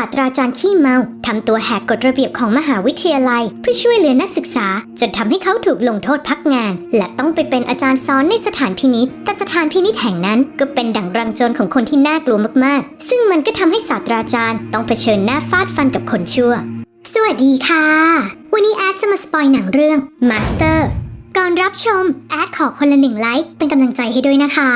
าสตราจารย์ขี้เมาทำตัวแหกกฎระเบียบของมหาวิทยาลัย เพื่อช่วยเหลือนักศึกษา จนทำให้เขาถูกลงโทษพักงาน และต้องไปเป็นอาจารย์สอนในสถานพินิษแต่สถานพินิษแห่งนั้น ก็เป็นดั่งรังโจรของคนที่น่ากลัวมากๆ ซึ่งมันก็ทำให้ศาสตราจารย์ต้องเผชิญหน้าฟาดฟันกับคนชั่ว สวัสดีค่ะ วันนี้แอดจะมาสปอยหนังเรื่อง Master ก่อนรับชมแอดขอคนละหนึ่งไลค์เป็นกำลังใจให้ด้วยนะคะ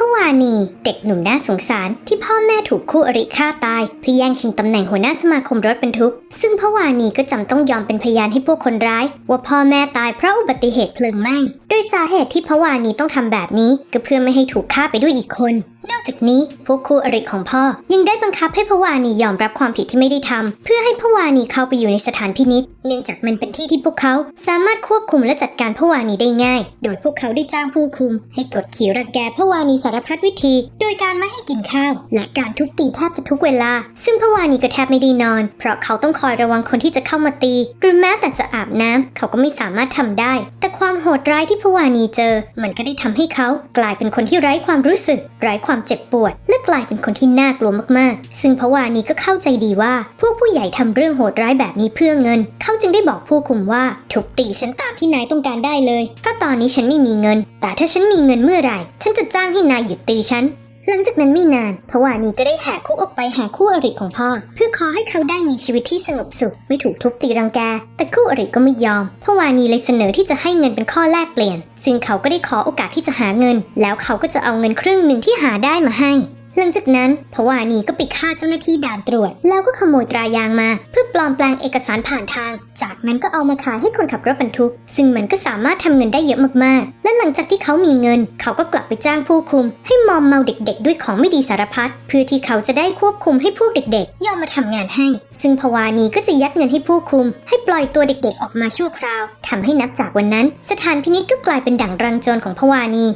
พวานีเด็กหนุ่มน่าสงสารที่พ่อแม่ถูกคู่อริฆ่าตายเพื่อแย่งชิงตำแหน่งหัวหน้าสมาคมรถบรรทุก ซึ่งพวานีก็จำต้องยอมเป็นพยานให้พวกคนร้าย ว่าพ่อแม่ตายเพราะอุบัติเหตุเพลิงไหม้โดยสาเหตุที่พวานีต้องทำแบบนี้ ก็เพื่อไม่ให้ถูกฆ่าไปด้วยอีกคน นอกจากนี้พวกคู่อริของพ่อยังได้บังคับให้พวานียอมรับความผิดที่ไม่ได้ทำเพื่อให้พวานีเข้าไปอยู่ในสถานพินิษเนื่องจากมันเป็นที่ที่พวกเขาสามารถควบคุมและจัดการพวานีได้ง่าย โดยพวกเขาได้จ้างผู้คุม ให้กดขี่รังแกพวานีสารพัดวิธี โดยการไม่ให้กินข้าว และการทุบตีแทบจะทุกเวลา ซึ่งพวานีก็แทบไม่ได้นอน เพราะเขาต้องคอยระวังคนที่จะเข้ามาตีหรือแม้แต่จะอาบน้ำเขาก็ไม่สามารถทำได้ แต่ความโหดร้ายที่พวานีเจอ มันก็ได้ทำให้เขากลายเป็นคนที่ไร้ความรู้สึก ไร้ความเจ็บปวด และกลายเป็นคนที่น่ากลัวมากๆ ซึ่งพวานีก็เข้าใจดีว่า พวกผู้ใหญ่ทำเรื่องโหดร้ายแบบนี้เพื่อเงิน เขาจึงได้บอกผู้คุมว่าทุบตีฉันตามที่นายต้องการได้เลย เพราะตอนนี้ฉันไม่มีเงิน แต่ถ้าฉันมีเงินเมื่อไหร่ ฉันจะจ้างให้นายหยุดตีฉัน หลังจากนั้นไม่นานพวานีก็ได้แหกคุกออกไปหาคู่อริของพ่อ เพื่อขอให้เขาได้มีชีวิตที่สงบสุข ไม่ถูกทุบตีรังแก แต่คู่อริก็ไม่ยอมพวานีเลยเสนอที่จะให้เงินเป็นข้อแลกเปลี่ยน ซึ่งเขาก็ได้ขอโอกาสที่จะหาเงิน แล้วเขาก็จะเอาเงินครึ่งหนึ่งที่หาได้มาให้ หลังจากนั้นพวานีก็ไปฆ่าเจ้าหน้าที่ด่านตรวจ แล้วก็ขโมยตรายางมา เพื่อปลอมแปลงเอกสารผ่านทาง จากนั้นก็เอามาขายให้คนขับรถบรรทุก ซึ่งมันก็สามารถทำเงินได้เยอะมากๆ และหลังจากที่เขามีเงิน เขาก็กลับไปจ้างผู้คุม ให้มอมเมาเด็ก ๆ ด้วยของไม่ดีสารพัดเพื่อที่เขาจะได้ควบคุมให้พวกเด็ก ๆ ยอมมาทำงานให้ ซึ่งพวานีก็จะยัดเงินให้ผู้คุม ให้ปล่อยตัวเด็ก ๆ ออกมาชั่วคราวทำให้นับจากวันนั้น สถานพินิจก็กลายเป็นดั่งรังโจรของพวานี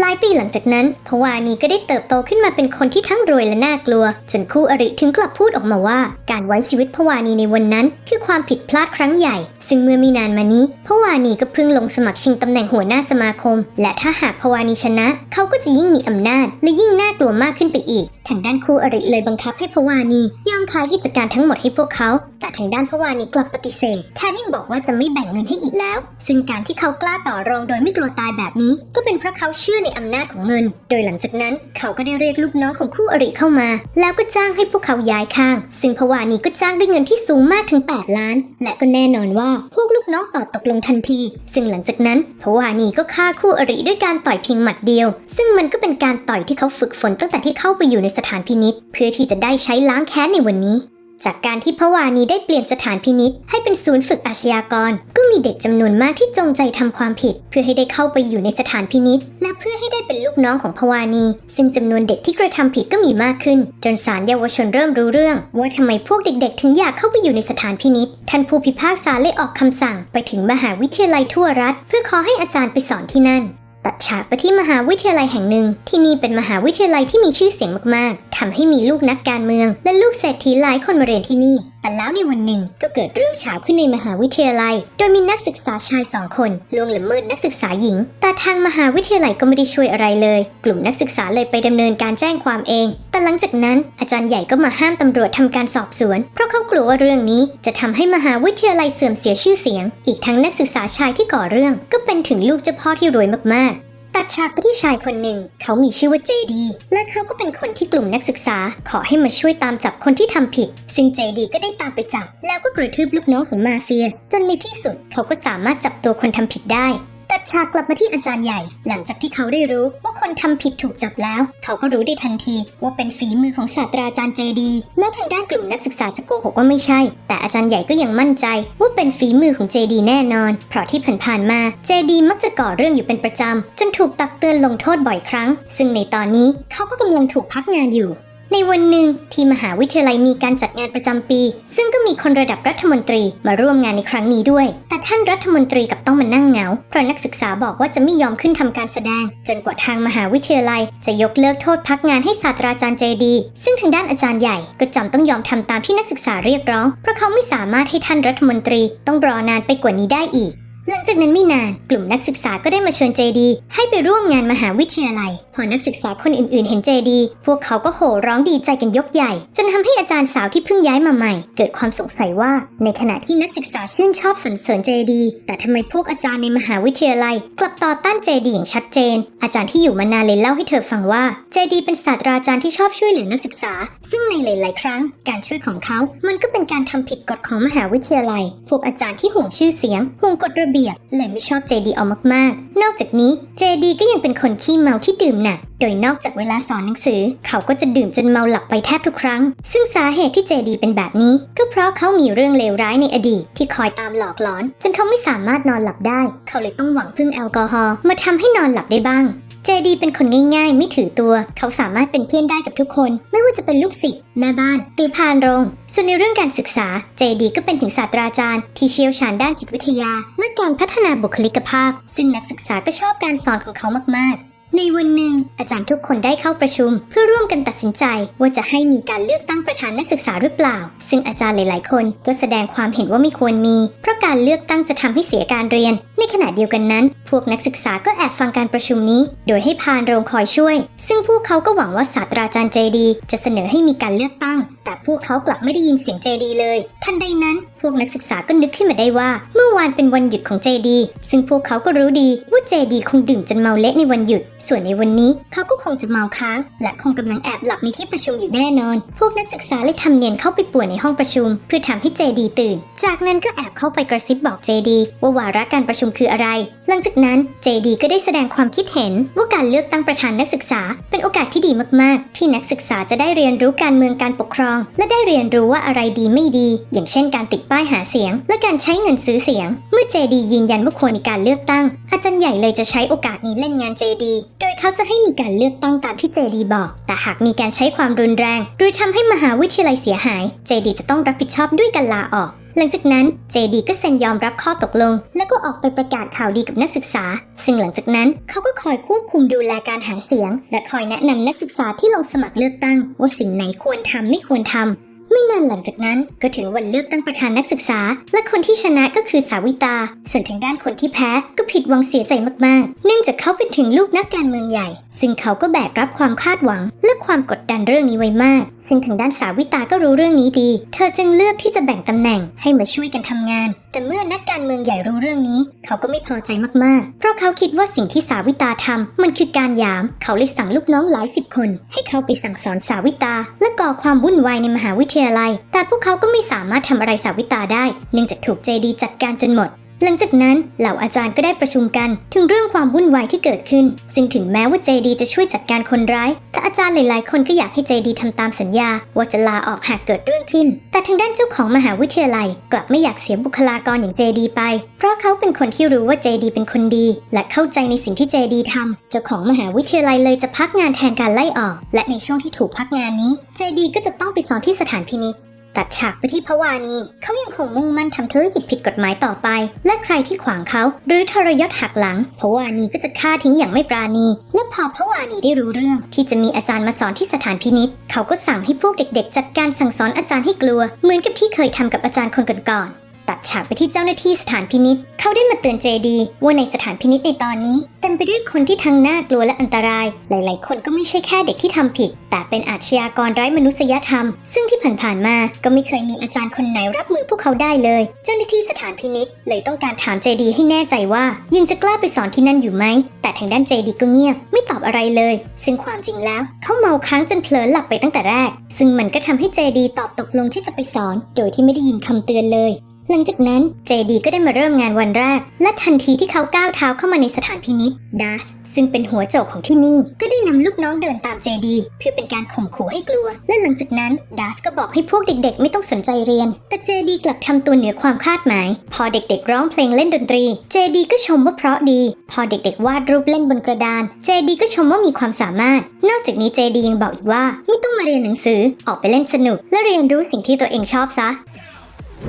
หลายปีหลังจากนั้นพวานีก็ได้เติบโตขึ้นมาเป็นคนที่ทั้งรวยและน่ากลัว จนคู่อริถึงกลับพูดออกมาว่า การไว้ชีวิตพวานีในวันนั้น คือความผิดพลาดครั้งใหญ่ ซึ่งเมื่อม่นานมานี้พวานีก็เพิ่งลงสมัครชิงตำแหน่งหัวหน้าสมาคม และถ้าหากพวานีชนะ เขาก็จะยิ่งมีอำนาจ และยิ่งน่ากลัวมากขึ้นไปอีก ทางด้านคู่อริเลยบังคับให้พวานียอมขายกิจการทั้งหมดให้พวกเขา แต่ทางด้านพวานีกลับปฏิเสธแถมยังบอกว่าจะไม่แบ่งเงินให้อีกแล้ว ซึ่งการที่เขากล้าต่อรองโดยไม่กลัวตายแบบนี้ ก็เป็นเพราะเขาเชื่อในอำนาจของเงิน โดยหลังจากนั้นเขาก็ได้เรียกลูกน้องของคู่อริเข้ามา แล้วก็จ้างให้พวกเขาย้ายข้าง ซึ่งพวานีก็จ้างด้วยเงินที่สูงมากถึง 8 ล้าน และก็แน่นอนว่าพวกลูกน้องตอบตกลงทันที ซึ่งหลังจากนั้นพวานีก็ฆ่าคู่อริด้วยการต่อยเพียงหมัดเดียว ซึ่งมันก็เป็นการต่อยที่เขาฝึกฝนตั้งแต่ที่เข้าไปอยู่ในสถานพินิษเพื่อที่จะได้ใช้ล้างแค้นในวันนี้ จากการที่พวานีได้เปลี่ยนสถานพินิษให้เป็นศูนย์ฝึกอาชญากร ก็มีเด็กจำนวนมากที่จงใจทำความผิด เพื่อให้ได้เข้าไปอยู่ในสถานพินิษและเพื่อให้ได้เป็นลูกน้องของพวานี ซึ่งจำนวนเด็กที่กระทำผิดก็มีมากขึ้น จนศาลเยาวชนเริ่มรู้เรื่อง ว่าทำไมพวกเด็กๆ ถึงอยากเข้าไปอยู่ในสถานพินิษท่านผู้พิพากษาเลยออกคำสั่ง ไปถึงมหาวิทยาลัยทั่วรัฐ เพื่อขอให้อาจารย์ไปสอนที่นั่น ตัดฉากไปที่มหาวิทยาลัยแห่งหนึ่ง ที่นี่เป็นมหาวิทยาลัยที่มีชื่อเสียงมากๆทำให้มีลูกนักการเมือง และลูกเศรษฐีหลายคนมาเรียนที่นี่ แต่แล้วในวันหนึ่งก็เกิดเรื่องเฉาวขึ้นในมหาวิทยาลัย โดยมีนักศึกษาชายสองคนล่วงละเมิดนักศึกษาหญิง แต่ทางมหาวิทยาลัยก็ไม่ได้ช่วยอะไรเลย กลุ่มนักศึกษาเลยไปดำเนินการแจ้งความเอง แต่หลังจากนั้นอาจารย์ใหญ่ก็มาห้ามตำรวจทำการสอบสวน เพราะเขากลัวว่าเรื่องนี้จะทำให้มหาวิทยาลัยเสื่อมเสียชื่อเสียง อีกทั้งนักศึกษาชายที่ก่อเรื่องก็เป็นถึงลูกเจ้าพ่อที่รวยมากๆ ตัดฉากไปที่ชายคนหนึ่ง เขามีชื่อว่าเจดี และเขาก็เป็นคนที่กลุ่มนักศึกษา ขอให้มาช่วยตามจับคนที่ทำผิด ซึ่งเจดีก็ได้ตามไปจับ แล้วก็กระทืบลูกน้องของมาเฟีย จนในที่สุดเขาก็สามารถจับตัวคนทำผิดได้ ตัดฉากกลับมาที่อาจารย์ใหญ่ หลังจากที่เขาได้รู้ว่าคนทำผิดถูกจับแล้ว เขาก็รู้ได้ทันทีว่าเป็นฝีมือของศาสตราจารย์เจดีแม้ทางด้านกลุ่มนักศึกษาจะโกหกว่าไม่ใช่ แต่อาจารย์ใหญ่ก็ยังมั่นใจว่าเป็นฝีมือของเจดีแน่นอน เพราะที่ผ่านๆมาเจดีมักจะก่อเรื่องอยู่เป็นประจำจนถูกตักเตือนลงโทษบ่อยครั้ง ซึ่งในตอนนี้เขาก็กำลังถูกพักงานอยู่ ในวันหนึ่งที่มหาวิทยาลัยมีการจัดงานประจำปี ซึ่งก็มีคนระดับรัฐมนตรีมาร่วมงานในครั้งนี้ด้วย แต่ท่านรัฐมนตรีกับต้องมานั่งเหงา เพราะนักศึกษาบอกว่าจะไม่ยอมขึ้นทำการแสดง จนกว่าทางมหาวิทยาลัย จะยกเลิกโทษพักงานให้ศาสตราจารย์เจดี ซึ่งทางด้านอาจารย์ใหญ่ก็จำต้องยอมทำตามที่นักศึกษาเรียกร้อง เพราะเขาไม่สามารถให้ท่านรัฐมนตรีต้องรอนานไปกว่านี้ได้อีกหลังจากนั้นไม่นาน กลุ่มนักศึกษาก็ได้มาเชิญเจดี ให้ไปร่วมงานมหาวิทยาลัยพอนักศึกษาคนอื่นๆ เห็นเจดี พวกเขาก็โห่ร้องดีใจกันยกใหญ่ จนทำให้อาจารย์สาวที่เพิ่งย้ายมาใหม่ เกิดความสงสัยว่า ในขณะที่นักศึกษาชื่นชอบสรรเสริญเจดี แต่ทำไมพวกอาจารย์ในมหาวิทยาลัย กลับต่อต้านเจดีอย่างชัดเจน อาจารย์ที่อยู่มานานเลยเล่าให้เธอฟังว่าเจดีเป็นศาสตราจารย์ที่ชอบช่วยเหลือนักศึกษา ซึ่งในหลาย ๆ ครั้ง การช่วยของเขา มันก็เป็นการทำผิดกฎของมหาวิทยาลัย พวกอาจารย์ที่ห่วงชื่อเสียงห่วงกฎระเบียบเลยไม่ชอบเจดีเอามาก ๆ นอกจากนี้เจดีก็ยังเป็นคนขี้เมาที่ดื่มหนัก โดยนอกจากเวลาสอนหนังสือ เขาก็จะดื่มจนเมาหลับไปแทบทุกครั้ง ซึ่งสาเหตุที่เจดีเป็นแบบนี้ ก็เพราะเขามีเรื่องเลวร้ายในอดีต ที่คอยตามหลอกหลอน จนเขาไม่สามารถนอนหลับได้ เขาเลยต้องหวังพึ่งแอลกอฮอล์มาทำให้นอนหลับได้บ้างเจดีเป็นคนง่ายๆ ไม่ถือตัว เขาสามารถเป็นเพื่อนได้กับทุกคน ไม่ว่าจะเป็นลูกศิษย์แม่บ้าน หรือพานโรง ส่วนในเรื่องการศึกษา เจดีก็เป็นถึงศาสตราจารย์ ที่เชี่ยวชาญด้านจิตวิทยา และการพัฒนาบุคลิกภาพ ซึ่งนักศึกษาก็ชอบการสอนของเขามากๆ ในวันหนึ่งอาจารย์ทุกคนได้เข้าประชุม เพื่อร่วมกันตัดสินใจว่าจะให้มีการเลือกตั้งประธานนักศึกษาหรือเปล่า ซึ่งอาจารย์หลาย ๆ คนก็แสดงความเห็นว่าไม่ควรมี เพราะการเลือกตั้งจะทำให้เสียการเรียน ในขณะเดียวกันนั้น พวกนักศึกษาก็แอบฟังการประชุมนี้ โดยให้พานโรงคอยช่วย ซึ่งพวกเขาก็หวังว่าศาสตราจารย์เจดีจะเสนอให้มีการเลือกตั้ง แต่พวกเขากลับไม่ได้ยินเสียงเจดีเลย ทันใดนั้น พวกนักศึกษาก็นึกขึ้นมาได้ว่า เมื่อวานเป็นวันหยุดของเจดีซึ่งพวกเขาก็รู้ดีว่าเจดีคงดื่มจนเมาเละในวันหยุดส่วนในวันนี้เขาก็คงจะเมาค้าง และคงกำลังแอบหลับในที่ประชุมอยู่แน่นอน พวกนักศึกษาเลยทำเนียนเข้าไปป่วนในห้องประชุม เพื่อทำให้เจดีตื่น จากนั้นก็แอบเข้าไปกระซิบบอกเจดีว่าวาระการประชุมคืออะไร หลังจากนั้นเจดีก็ได้แสดงความคิดเห็นว่าการเลือกตั้งประธานนักศึกษา เป็นโอกาสที่ดีมากๆ ที่นักศึกษาจะได้เรียนรู้การเมืองการปกครอง และได้เรียนรู้ว่าอะไรดีไม่ดี อย่างเช่น การติดป้ายหาเสียง และการใช้เงินซื้อเสียง เมื่อเจดียืนยันว่าควรมีการเลือกตั้ง อาจารย์ใหญ่เลยจะใช้โอกาสนี้เล่นงานเจดี โดยเขาจะให้มีการเลือกตั้งตามที่เจดีบอก แต่หากมีการใช้ความรุนแรง หรือทำให้มหาวิทยาลัยเสียหาย เจดีจะต้องรับผิดชอบด้วยการลาออก หลังจากนั้นเจดีก็เซ็นยอมรับข้อตกลง แล้วก็ออกไปประกาศข่าวดีกับนักศึกษา ซึ่งหลังจากนั้นเขาก็คอยควบคุมดูแลการหาเสียง และคอยแนะนำนักศึกษาที่ลงสมัครเลือกตั้ง ว่าสิ่งไหนควรทำไม่ควรทำ ไม่นานหลังจากนั้นก็ถึงวันเลือกตั้งประธานนักศึกษา และคนที่ชนะก็คือสาวิตา ส่วนทางด้านคนที่แพ้ก็ผิดหวังเสียใจมากๆ เนื่องจากเขาเป็นถึงลูกนักการเมืองใหญ่ ซึ่งเขาก็แบกรับความคาดหวัง และความกดดันเรื่องนี้ไว้มาก ซึ่งทางด้านสาวิตาก็รู้เรื่องนี้ดี เธอจึงเลือกที่จะแบ่งตำแหน่งให้มาช่วยกันทำงาน แต่เมื่อนักการเมืองใหญ่รู้เรื่องนี้ เขาก็ไม่พอใจมากๆ เพราะเขาคิดว่าสิ่งที่สาวิตาทำมันคือการหยาม เขาเลยสั่งลูกน้องหลายสิบคน ให้เขาไปสั่งสอนสาวิตา และก่อความวุ่นวายในมหาวิทยาลัย แต่พวกเขาก็ไม่สามารถทำอะไรสาวิตาได้ เนื่องจากถูกเจดีจัดการจนหมด หลังจากนั้นเหล่าอาจารย์ก็ได้ประชุมกันถึงเรื่องความวุ่นวายที่เกิดขึ้น ซึ่งถึงแม้ว่าเจดีจะช่วยจัดการคนร้าย แต่อาจารย์หลายๆ คนก็อยากให้เจดีทำตามสัญญา ว่าจะลาออกหากเกิดเรื่องขึ้น แต่ทางด้านเจ้าของมหาวิทยาลัย กลับไม่อยากเสียบุคลากรอย่างเจดีไป เพราะเขาเป็นคนที่รู้ว่าเจดีเป็นคนดี และเข้าใจในสิ่งที่เจดีทำเจ้าของมหาวิทยาลัยเลยจะพักงานแทนการไล่ออก และในช่วงที่ถูกพักงานนี้เจดีก็จะต้องไปสอนที่สถานพินิจ ตัดฉากไปที่พวานีเขายังคงมุ่งมั่นทำธุรกิจผิดกฎหมายต่อไป และใครที่ขวางเขาหรือทรยศหักหลังพวานีก็จะฆ่าทิ้งอย่างไม่ปราณี และพอพวานีได้รู้เรื่อง ที่จะมีอาจารย์มาสอนที่สถานพินิษเขาก็สั่งให้พวกเด็กๆ จัดการสั่งสอนอาจารย์ให้กลัว เหมือนกับที่เคยทำกับอาจารย์คนก่อนๆ ตัดฉากไปที่เจ้าหน้าที่สถานพินิษเขาได้มาเตือนเจดีว่าในสถานพินิษในตอนนี้ เต็มไปด้วยคนที่ทั้งน่ากลัวและอันตราย หลาย ๆ คนก็ไม่ใช่แค่เด็กที่ทำผิด แต่เป็นอาชญากรไร้มนุษยธรรม ซึ่งที่ผ่าน ๆ มาก็ไม่เคยมีอาจารย์คนไหนรับมือพวกเขาได้เลย เจ้าหน้าที่สถานพินิษเลยต้องการถามเจดีให้แน่ใจว่ายังจะกล้าไปสอนที่นั่นอยู่ไหมแต่ทางด้านเจดีก็เงียบไม่ตอบอะไรเลย ซึ่งความจริงแล้วเขาเมาค้างจนเผลอหลับไปตั้งแต่แรก ซึ่งมันก็ทำให้เจดีตอบตกลงที่จะไปสอน โดยที่ไม่ได้ยินคำเตือนเลย หลังจากนั้นเจดีก็ได้มาเริ่มงานวันแรก และทันทีที่เขาก้าวเท้าเข้ามาในสถานพินิษดัสซึ่งเป็นหัวโจกของที่นี่ ก็ได้นำลูกน้องเดินตามเจดีเพื่อเป็นการข่มขู่ให้กลัว และหลังจากนั้นดัสก็บอกให้พวกเด็กๆ ไม่ต้องสนใจเรียน แต่เจดีกลับทำตัวเหนือความคาดหมาย พอเด็กๆ ร้องเพลงเล่นดนตรี เจดีก็ชมว่าเพราะดี พอเด็กๆ วาดรูปเล่นบนกระดาน เจดีก็ชมว่ามีความสามารถ นอกจากนี้เจดียังบอกอีกว่า ไม่ต้องมาเรียนหนังสือออกไปเล่นสนุก และเรียนรู้สิ่งที่ตัวเองชอบซะ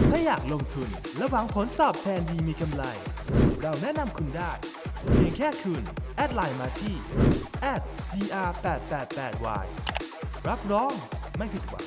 ถ้าอยากลงทุนและหวังผลตอบแทนดีมีกำไร เราแนะนำคุณได้ เพียงแค่คุณ แอดไลน์มาที่ dr888y รับรองไม่ผิดหวัง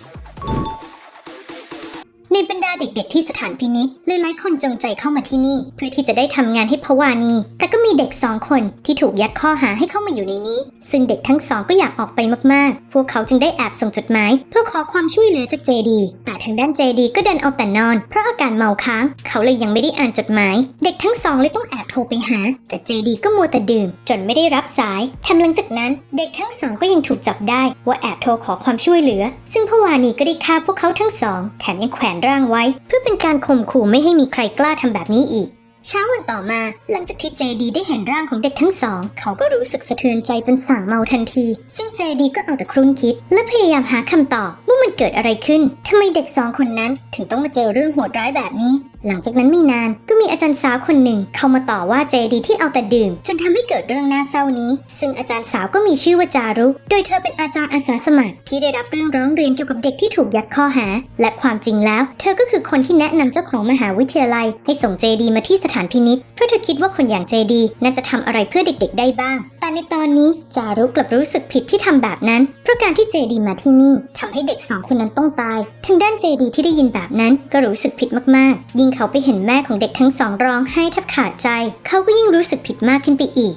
ในบรรดาเด็กๆที่สถานพินิษหลายๆคนจงใจเข้ามาที่นี่ เพื่อที่จะได้ทำงานให้พวานี แต่ก็มีเด็กสองคนที่ถูกยัดข้อหาให้เข้ามาอยู่ในนี้ ซึ่งเด็กทั้งสองก็อยากออกไปมากๆ พวกเขาจึงได้แอบส่งจดหมาย เพื่อขอความช่วยเหลือจากเจดี แต่ทางด้านเจดีก็เดันเอาแต่นอน เพราะอาการเมาค้าง เขาเลยยังไม่ได้อ่านจดหมาย เด็กทั้งสองเลยต้องแอบโทรไปหา แต่เจดีก็มัวแต่ดื่ม จนไม่ได้รับสายแถมหลังจากนั้น เด็กทั้งสองก็ยังถูกจับได้ ว่าแอบโทรขอความช่วยเหลือ ซึ่งพวานีก็ได้ฆ่าพวกเขาทั้งสอง แถมยังแขวนร่างไว้ เพื่อเป็นการข่มขู่ไม่ให้มีใครกล้าทำแบบนี้อีก เช้าวันต่อมาหลังจากที่เจดีได้เห็นร่างของเด็กทั้งสอง เขาก็รู้สึกสะเทือนใจจนสั่งเมาทันที ซึ่งเจดีก็เอาแต่ครุ่นคิด และพยายามหาคำตอบว่ามันเกิดอะไรขึ้นทำไมเด็กสองคนนั้นถึงต้องมาเจอเรื่องโหดร้ายแบบนี้ หลังจากนั้นไม่นานก็มีอาจารย์สาวคนหนึ่ง เข้ามาต่อว่าเจดีที่เอาแต่ดื่ม จนทำให้เกิดเรื่องน่าเศร้านี้ ซึ่งอาจารย์สาวก็มีชื่อว่าจารุ โดยเธอเป็นอาจารย์อาสาสมัคร ที่ได้รับเรื่องร้องเรียนเกี่ยวกับเด็กที่ถูกยัดข้อหา และความจริงแล้ว เธอก็คือคนที่แนะนำเจ้าของมหาวิทยาลัย ให้ส่งเจดีมาที่สถานพินิษเพราะเธอคิดว่าคนอย่างเจดีน่าจะทำอะไรเพื่อเด็กๆ ได้บ้าง แต่ในตอนนี้จารุกลับรู้สึกผิดที่ทำแบบนั้น เพราะการที่เจดีมาที่นี่ทำให้เด็กสองคนนั้นต้องตายทางด้านเจดีที่ได้ยินแบบนั้นก็รู้สึกผิดมากๆ ยิ่งเขาไปเห็นแม่ของเด็กทั้งสองร้องไห้แทบขาดใจ เขาก็ยิ่งรู้สึกผิดมากขึ้นไปอีก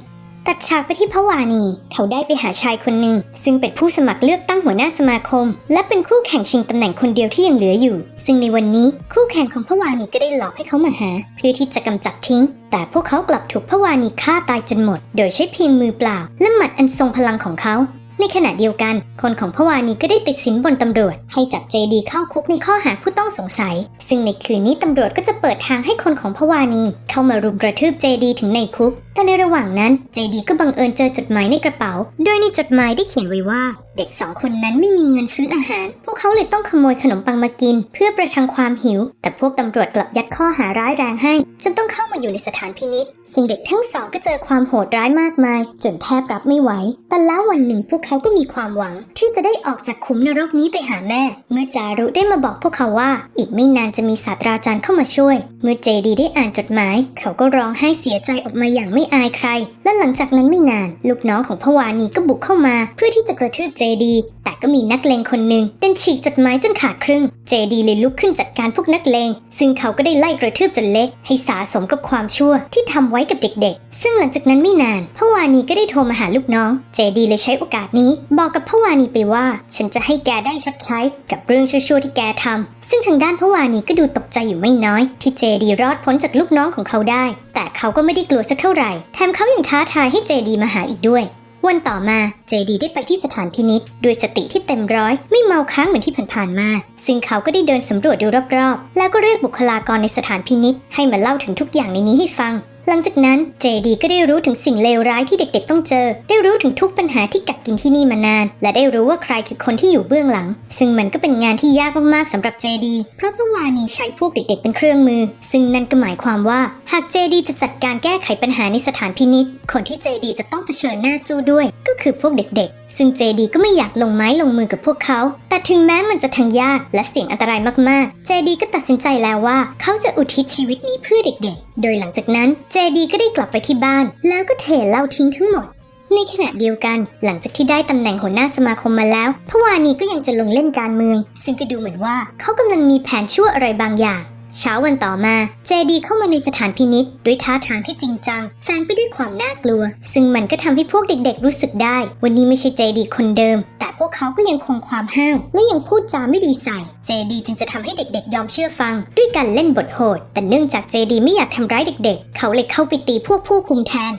ตัดฉากไปที่พระวานีเขาได้ไปหาชายคนหนึ่ง ซึ่งเป็นผู้สมัครเลือกตั้งหัวหน้าสมาคม และเป็นคู่แข่งชิงตำแหน่งคนเดียวที่ยังเหลืออยู่ ซึ่งในวันนี้คู่แข่งของพระวานีก็ได้หลอกให้เขามาหา เพื่อที่จะกำจัดทิ้ง แต่พวกเขากลับถูกพระวานีฆ่าตายจนหมด โดยใช้เพียงมือเปล่า และหมัดอันทรงพลังของเขา ในขณะเดียวกัน คนของพวานีก็ได้ติดสินบนตำรวจ ให้จับเจดีเข้าคุกในข้อหาผู้ต้องสงสัย ซึ่งในคืนนี้ตำรวจก็จะเปิดทางให้คนของพวานีเข้ามารุมกระทืบเจดีถึงในคุก แต่ในระหว่างนั้นเจดีก็บังเอิญเจอจดหมายในกระเป๋า โดยในจดหมายได้เขียนไว้ว่า เด็กสองคนนั้นไม่มีเงินซื้ออาหาร พวกเขาเลยต้องขโมยขนมปังมากิน เพื่อประทังความหิว แต่พวกตำรวจกลับยัดข้อหาร้ายแรงให้จนต้องเข้ามาอยู่ในสถานพินิษซึ่งเด็กทั้งสองก็เจอความโหดร้ายมากมาย จนแทบรับไม่ไหว แต่แล้ววันหนึ่งพวกเขาก็มีความหวัง ที่จะได้ออกจากขุมนรกนี้ไปหาแม่ เมื่อจารุได้มาบอกพวกเขาว่า อีกไม่นานจะมีศาสตราจารย์เข้ามาช่วย เมื่อเจดีได้อ่านจดหมาย เขาก็ร้องไห้เสียใจออกมาอย่างไม่อายใคร และหลังจากนั้นไม่นาน ลูกน้องของพวานีก็บุกเข้ามา เพื่อที่จะกระทืบเจดี แต่ก็มีนักเลงคนหนึ่งเดินฉีกจดหมายจนขาดครึ่ง เจดีเลยลุกขึ้นจัดการพวกนักเลง ซึ่งเขาก็ได้ไล่กระทืบจนเล็กให้สาสมกับความชั่วที่ทำไว้กับเด็กๆ ซึ่งหลังจากนั้นไม่นานพวานีก็ได้โทรมาหาลูกน้อง เจดีเลยใช้โอกาสนี้บอกกับพวานีไปว่า ฉันจะให้แกได้ชดใช้กับเรื่องชั่วๆที่แกทำซึ่งทางด้านพวานีก็ดูตกใจอยู่ไม่น้อย ที่เจดีรอดพ้นจากลูกน้องของเขาได้ แต่เขาก็ไม่ได้กลัวสักเท่าไหร่แถมเขายังท้าทายให้เจดีมาหาอีกด้วยวันต่อมาเจดีได้ไปที่สถานพินิษด้วยสติที่เต็มร้อย ไม่เมาค้างเหมือนที่ผ่านๆมา ซึ่งเขาก็ได้เดินสำรวจดูรอบๆ แล้วก็เรียกบุคลากรในสถานพินิษให้มาเล่าถึงทุกอย่างในนี้ให้ฟัง หลังจากนั้นเจดีก็ได้รู้ถึงสิ่งเลวร้ายที่เด็กๆต้องเจอ ได้รู้ถึงทุกปัญหาที่กัดกินที่นี่มานาน และได้รู้ว่าใครคือคนที่อยู่เบื้องหลัง ซึ่งมันก็เป็นงานที่ยากมากๆสำหรับเจดีเพราะเมื่อวานนี้ใช้พวกเด็กๆเป็นเครื่องมือ ซึ่งนั่นก็หมายความว่า หากเจดีจะจัดการแก้ไขปัญหาในสถานพินิษคนที่เจดีจะต้องเผชิญหน้าสู้ด้วย ก็คือพวกเด็กๆ ซึ่งเจดีก็ไม่อยากลงไม้ลงมือกับพวกเขา แต่ถึงแม้มันจะทั้งยากและเสี่ยงอันตรายมากๆ เจดีก็ตัดสินใจแล้วว่าเขาจะอุทิศชีวิตนี้เพื่อเด็กๆ โดยหลังจากนั้นเจดีก็ได้กลับไปที่บ้าน แล้วก็เทเหล้าทิ้งทั้งหมด ในขณะเดียวกัน หลังจากที่ได้ตำแหน่งหัวหน้าสมาคมมาแล้วพวานีก็ยังจะลงเล่นการเมือง ซึ่งก็ดูเหมือนว่าเขากำลังมีแผนชั่วอะไรบางอย่าง เช้าวันต่อมาเจดีเข้ามาในสถานพินิษด้วยท่าทางที่จริงจังแฝงไปด้วยความน่ากลัว ซึ่งมันก็ทำให้พวกเด็กๆ รู้สึกได้ วันนี้ไม่ใช่เจดีคนเดิม แต่พวกเขาก็ยังคงความห้าวและยังพูดจาไม่ดีใส่เจดีจึงจะทำให้เด็กๆ ยอมเชื่อฟัง ด้วยการเล่นบทโหด แต่เนื่องจากเจดีไม่อยากทำร้ายเด็กๆ เขาเลยเข้าไปตีพวกผู้คุมแทน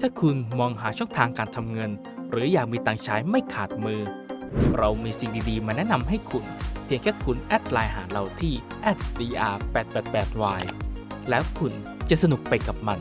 ถ้าคุณมองหาช่องทางการทำเงิน หรืออยากมีตังค์ใช้ไม่ขาดมือ เรามีสิ่งดีๆ มาแนะนำให้คุณ เพียงแค่คุณแอดไลน์หาเราที่ @dr888y แล้วคุณจะสนุกไปกับมัน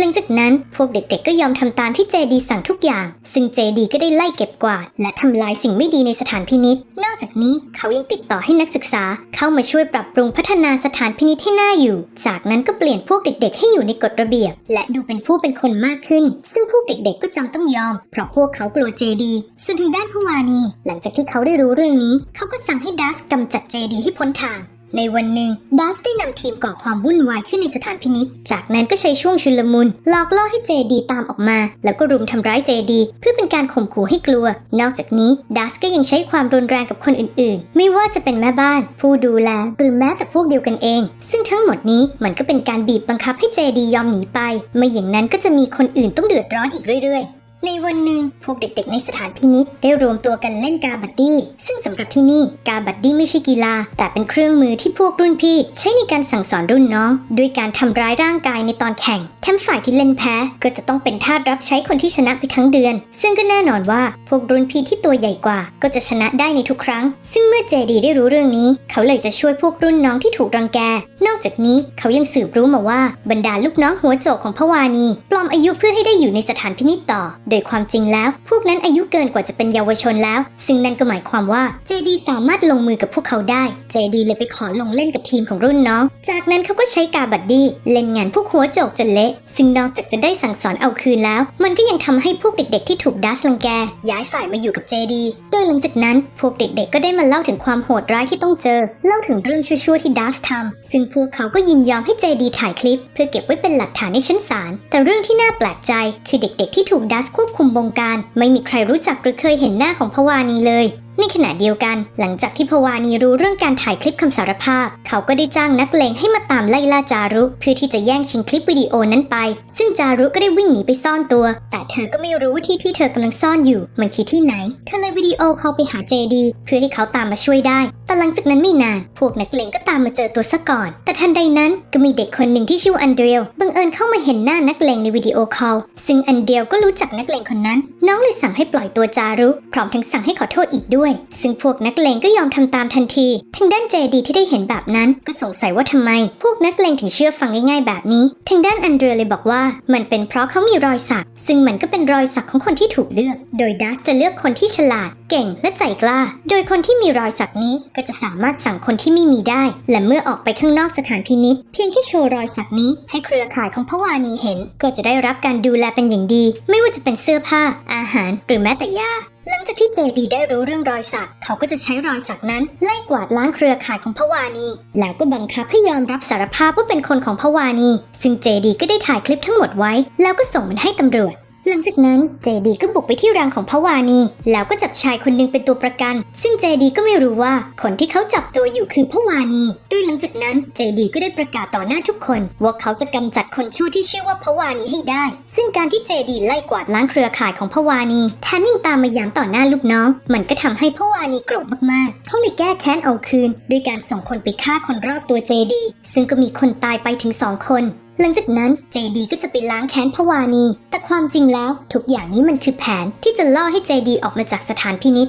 หลังจากนั้นพวกเด็กๆก็ยอมทำตามที่เจดีสั่งทุกอย่าง ซึ่งเจดีก็ได้ไล่เก็บกวาด และทำลายสิ่งไม่ดีในสถานพินิษนอกจากนี้เขายังติดต่อให้นักศึกษา เข้ามาช่วยปรับปรุงพัฒนาสถานพินิษให้น่าอยู่ จากนั้นก็เปลี่ยนพวกเด็ก ๆ ให้อยู่ในกฎระเบียบ และดูเป็นผู้เป็นคนมากขึ้น ซึ่งพวกเด็กๆ ก็จำต้องยอม เพราะพวกเขากลัวเจดีส่วนทางด้านพวานี หลังจากที่เขาได้รู้เรื่องนี้ เขาก็สั่งให้ดัสกำจัดเจดีให้พ้นทาง ในวันหนึ่งดัสได้นำทีมก่อความวุ่นวายขึ้นในสถานพินิษจากนั้นก็ใช้ช่วงชุลมุนหลอกล่อให้เจดีตามออกมา แล้วก็รุมทำร้ายเจดีเพื่อเป็นการข่มขู่ให้กลัว นอกจากนี้ดัสก็ยังใช้ความรุนแรงกับคนอื่นๆ ไม่ว่าจะเป็นแม่บ้าน ผู้ดูแลหรือแม้แต่พวกเดียวกันเอง ซึ่งทั้งหมดนี้มันก็เป็นการบีบบังคับให้เจดียอมหนีไป ไม่อย่างนั้นก็จะมีคนอื่นต้องเดือดร้อนอีกเรื่อยๆ ในวันหนึ่งพวกเด็กๆในสถานพินิษได้รวมตัวกันเล่นกาบัดดี้ ซึ่งสำหรับที่นี่กาบัดดี้ไม่ใช่กีฬา แต่เป็นเครื่องมือที่พวกรุ่นพี่ ใช้ในการสั่งสอนรุ่นน้องด้วยการทำร้ายร่างกายในตอนแข่งแถมฝ่ายที่เล่นแพ้ก็จะต้องเป็นทาสรับใช้คนที่ชนะไปทั้งเดือน ซึ่งก็แน่นอนว่าพวกรุ่นพี่ที่ตัวใหญ่กว่า ก็จะชนะได้ในทุกครั้ง ซึ่งเมื่อเจดีได้รู้เรื่องนี้ เขาเลยจะช่วยพวกรุ่นน้องที่ถูกรังแก นอกจากนี้เขายังสืบรู้มาว่าบรรดาลูกน้องหัวโจกของพวานีปลอมอายุเพื่อให้ได้อยู่ในสถานพินิจต่อโดยความจริงแล้ว พวกนั้นอายุเกินกว่าจะเป็นเยาวชนแล้ว ซึ่งนั่นก็หมายความว่าเจดีสามารถลงมือกับพวกเขาได้ เจดีเลยไปขอลงเล่นกับทีมของรุ่นน้อง จากนั้นเขาก็ใช้กาบัดดี้เล่นงานพวกหัวโจกจนเละ ซึ่งนอกจากจะได้สั่งสอนเอาคืนแล้ว มันก็ยังทำให้พวกเด็ก ๆ ที่ถูกดัสลังแก ย้ายฝ่ายมาอยู่กับเจดีโดยหลังจากนั้นพวกเด็กๆ ก็ได้มาเล่าถึงความโหดร้ายที่ต้องเจอ เล่าถึงเรื่องชั่วๆที่ดัสทำซึ่งพวกเขาก็ยินยอมให้เจดีถ่ายคลิป เพื่อเก็บไว้เป็นหลักฐานในชั้นศาลแต่เรื่องที่น่าแปลกใจคือเด็ก ๆ ที่ถูกดัสควบคุมบงการ ไม่มีใครรู้จักหรือเคยเห็นหน้าของพวานีเลย ในขณะเดียวกัน หลังจากที่พวานีรู้เรื่องการถ่ายคลิปคำสารภาพ เขาก็ได้จ้างนักเลงให้มาตามไล่ล่าจารุ เพื่อที่จะแย่งชิงคลิปวิดีโอนั้นไป ซึ่งจารุก็ได้วิ่งหนีไปซ่อนตัว แต่เธอก็ไม่รู้ที่ที่เธอกำลังซ่อนอยู่ มันคือที่ไหนเธอเลยวิดีโอคอลไปหาเจดีเพื่อให้เขาตามมาช่วยได้ แต่หลังจากนั้นไม่นาน พวกนักเลงก็ตามมาเจอตัวซะก่อน แต่ทันใดนั้นก็มีเด็กคนหนึ่งที่ชื่ออันเดรียลบังเอิญเข้ามาเห็นหน้านักเลงในวิดีโอคอลซึ่งอันเดียวก็รู้จักนักเลงคนนั้น น้องเลยสั่งให้ปล่อยตัวจารุ พร้อมทั้งสั่งให้ขอโทษอีกด้วยซึ่งพวกนักเลงก็ยอมทำตามทันที ทางด้านเจดีที่ได้เห็นแบบนั้นก็สงสัยว่าทำไม พวกนักเลงถึงเชื่อฟังง่ายๆแบบนี้ ทางด้านอันเดรียเลยบอกว่า มันเป็นเพราะเขามีรอยสัก ซึ่งมันก็เป็นรอยสักของคนที่ถูกเลือก โดยดัสจะเลือกคนที่ฉลาด เก่งและใจกล้า โดยคนที่มีรอยสักนี้ก็จะสามารถสั่งคนที่ไม่มีได้ และเมื่อออกไปข้างนอกสถานพินิษเพียงแค่โชว์รอยสักนี้ ให้เครือข่ายของพระวานีเห็น ก็จะได้รับการดูแลเป็นอย่างดี ไม่ว่าจะเป็นเสื้อผ้า อาหาร หรือแม้แต่ยา หลังจากที่เจดีได้รู้เรื่องรอยสัก เขาก็จะใช้รอยสักนั้นไล่กวาดล้างเครือข่ายของพวานี แล้วก็บังคับให้ยอมรับสารภาพว่าเป็นคนของพวานี ซึ่งเจดีก็ได้ถ่ายคลิปทั้งหมดไว้ แล้วก็ส่งมันให้ตำรวจ หลังจากนั้นเจดีก็บุกไปที่รังของพระวานี แล้วก็จับชายคนหนึงเป็นตัวประกัน ซึ่งเจดีก็ไม่รู้ว่าคนที่เขาจับตัวอยู่คือพระวานีโดยหลังจากนั้นเจดีก็ได้ประกาศต่อหน้าทุกคน ว่าเขาจะกำจัดคนชั่วที่ชื่อว่าพระวานีให้ได้ ซึ่งการที่เจดีไล่กวาดล้างเครือข่ายของพระวานีแถมยังตามมาย้ำต่อหน้าลูกน้อง มันก็ทำให้พระวานีโกรธมากๆ เขาเลยแก้แค้นเอาคืน ด้วยการส่งคนไปฆ่าคนรอบตัวเจดีซึ่งก็มีคนตายไปถึงสองคน หลังจากนั้นเจดีก็จะไปล้างแค้นพวานี แต่ความจริงแล้วทุกอย่างนี้มันคือแผนที่จะล่อให้เจดีออกมาจากสถานพินิษ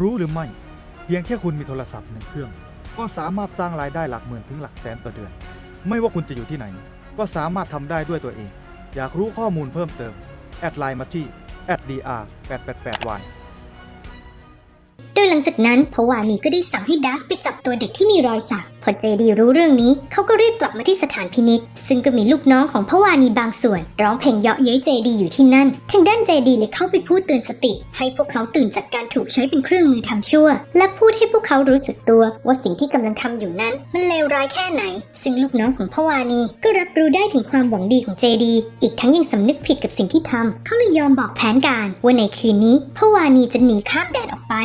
รู้หรือไม่ เพียงแค่คุณมีโทรศัพท์หนึ่งเครื่อง ก็สามารถสร้างรายได้หลักหมื่นถึงหลักแสนต่อเดือน ไม่ว่าคุณจะอยู่ที่ไหน ก็สามารถทำได้ด้วยตัวเอง อยากรู้ข้อมูลเพิ่มเติม แอดไลน์มาที่ @dr 888 y โดยหลังจากนั้นพวานีก็ได้สั่งให้ดัสไปจับตัวเด็กที่มีรอยสัก พอเจดีรู้เรื่องนี้ เขาก็รีบกลับมาที่สถานพินิษซึ่งก็มีลูกน้องของพวานีบางส่วน ร้องเพลงเยาะเย้ยเจดีอยู่ที่นั่น ทางด้านเจดีเลยเข้าไปพูดเตือนสติ ให้พวกเขาตื่นจากการถูกใช้เป็นเครื่องมือทำชั่ว และพูดให้พวกเขารู้สึกตัว ว่าสิ่งที่กำลังทำอยู่นั้น มันเลวร้ายแค่ไหน ซึ่งลูกน้องของพวานีก็รับรู้ได้ถึงความหวังดีของเจดี อีกทั้งยังสำนึกผิดกับสิ่งที่ทำเขาเลยยอมบอกแผนการว่าในคืนนี้พวานีจะหนีข้ามแดนออกไป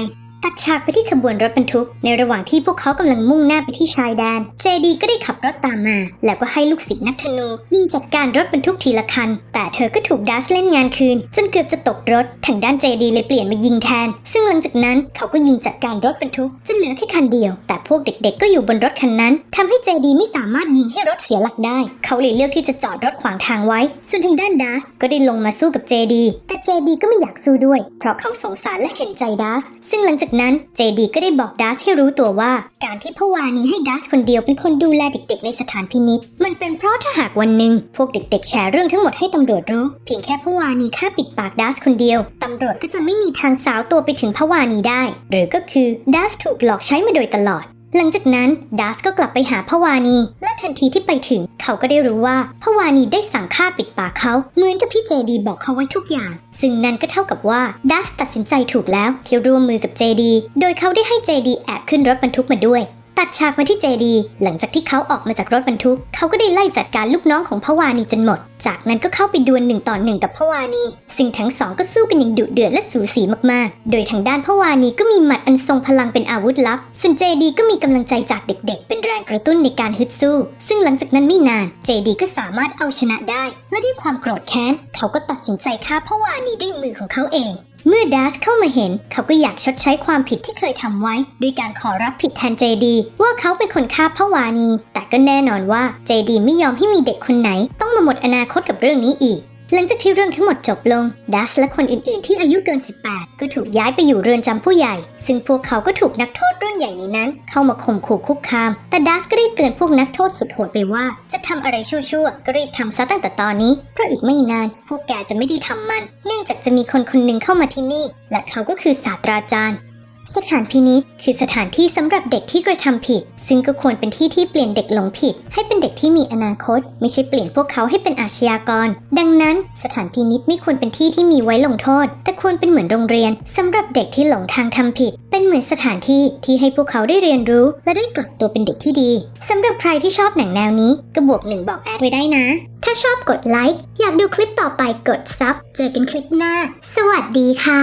ตัดฉากไปที่ขบวนรถบรรทุก ในระหว่างที่พวกเขากำลังมุ่งหน้าไปที่ชายแดน เจดีก็ได้ขับรถตามมา แล้วก็ให้ลูกศิษย์นักธนู ยิงจัดการรถบรรทุกทีละคัน แต่เธอก็ถูกดัสเล่นงานคืน จนเกือบจะตกรถ ทางด้านเจดีเลยเปลี่ยนมายิงแทน ซึ่งหลังจากนั้นเขาก็ยิงจัดการรถบรรทุกจนเหลือแค่คันเดียว แต่พวกเด็กๆ ก็อยู่บนรถคันนั้นทำให้เจดีไม่สามารถยิงให้รถเสียหลักได้ เขาเลยเลือกที่จะจอดรถขวางทางไว้ ส่วนทางด้านดัสก็ได้ลงมาสู้กับเจดีแต่เจดีก็ไม่อยากสู้ด้วย เพราะเขาสงสารและเห็นใจดัส ซึ่งหลังจากนั้นเจดีก็ได้บอกดัสให้รู้ตัวว่า การที่พวานีให้ดัสคนเดียวเป็นคนดูแลเด็กๆ ในสถานพินิษมันเป็นเพราะถ้าหากวันหนึ่งพวกเด็กๆ แชร์เรื่องทั้งหมดให้ตำรวจรู้ เพียงแค่พวานีแค่ปิดปากดัสคนเดียวตำรวจก็จะไม่มีทางสาวตัวไปถึงพวานีได้ หรือก็คือดัสถูกหลอกใช้มาโดยตลอด หลังจากนั้นดัสก็กลับไปหาพวานี และทันทีที่ไปถึง เขาก็ได้รู้ว่าพวานีได้สั่งฆ่าปิดปากเขาเหมือนกับที่เจดีบอกเขาไว้ทุกอย่าง ซึ่งนั่นก็เท่ากับว่าดัสตัดสินใจถูกแล้วที่ร่วมมือกับเจดีโดยเขาได้ให้เจดีแอบขึ้นรถบรรทุกมาด้วยตัดฉากมาที่เจดี หลังจากที่เขาออกมาจากรถบรรทุก เขาก็ได้ไล่จัดการลูกน้องของพวานีจนหมด จากนั้นก็เข้าไปดวลหนึ่งต่อหนึ่งกับพวานีซึ่งทั้งสองก็สู้กันอย่างดุเดือดและสูสีมากๆ โดยทางด้านพวานีก็มีหมัดอันทรงพลังเป็นอาวุธลับ ส่วนเจดีก็มีกำลังใจจากเด็กๆ เป็นแรงกระตุ้นในการฮึดสู้ ซึ่งหลังจากนั้นไม่นาน เจดีก็สามารถเอาชนะได้ และด้วยความโกรธแค้น เขาก็ตัดสินใจฆ่าพวานีด้วยมือของเขาเองเมื่อดัสเข้ามาเห็น เขาก็อยากชดใช้ความผิดที่เคยทำไว้ ด้วยการขอรับผิดแทนเจดี ว่าเขาเป็นคนฆ่าพระวานี แต่ก็แน่นอนว่าเจดีไม่ยอมให้มีเด็กคนไหน ต้องมาหมดอนาคตกับเรื่องนี้อีก หลังจากที่เรื่องทั้งหมดจบลง ดัสและคนอื่นๆที่อายุเกิน 18 ก็ถูกย้ายไปอยู่เรือนจำผู้ใหญ่ ซึ่งพวกเขาก็ถูกนักโทษรุ่นใหญ่ในนั้น เข้ามาข่มขู่คุกคาม แต่ดัสก็ได้เตือนพวกนักโทษสุดโหดไปว่า จะทำอะไรชั่วๆ ก็รีบทำซะตั้งแต่ตอนนี้ เพราะอีกไม่นาน พวกแกจะไม่ได้ทำมัน เนื่องจากจะมีคนคนหนึ่งเข้ามาที่นี่ และเขาก็คือศาสตราจารย์ สถานพินิษคือสถานที่สำหรับเด็กที่กระทำผิด ซึ่งก็ควรเป็นที่ที่เปลี่ยนเด็กหลงผิด ให้เป็นเด็กที่มีอนาคต ไม่ใช่เปลี่ยนพวกเขาให้เป็นอาชญากร ดังนั้น สถานพินิษไม่ควรเป็นที่ที่มีไว้ลงโทษ แต่ควรเป็นเหมือนโรงเรียนสำหรับเด็กที่หลงทางทำผิด เป็นเหมือนสถานที่ที่ให้พวกเขาได้เรียนรู้ และได้กลับตัวเป็นเด็กที่ดีสำหรับใครที่ชอบหนังแนวนี้ก็บวกหนึ่งบอกแอดไว้ได้นะ ถ้าชอบกดไลค์อยากดูคลิปต่อไปกดซับเจอกันคลิปหน้า สวัสดีค่ะ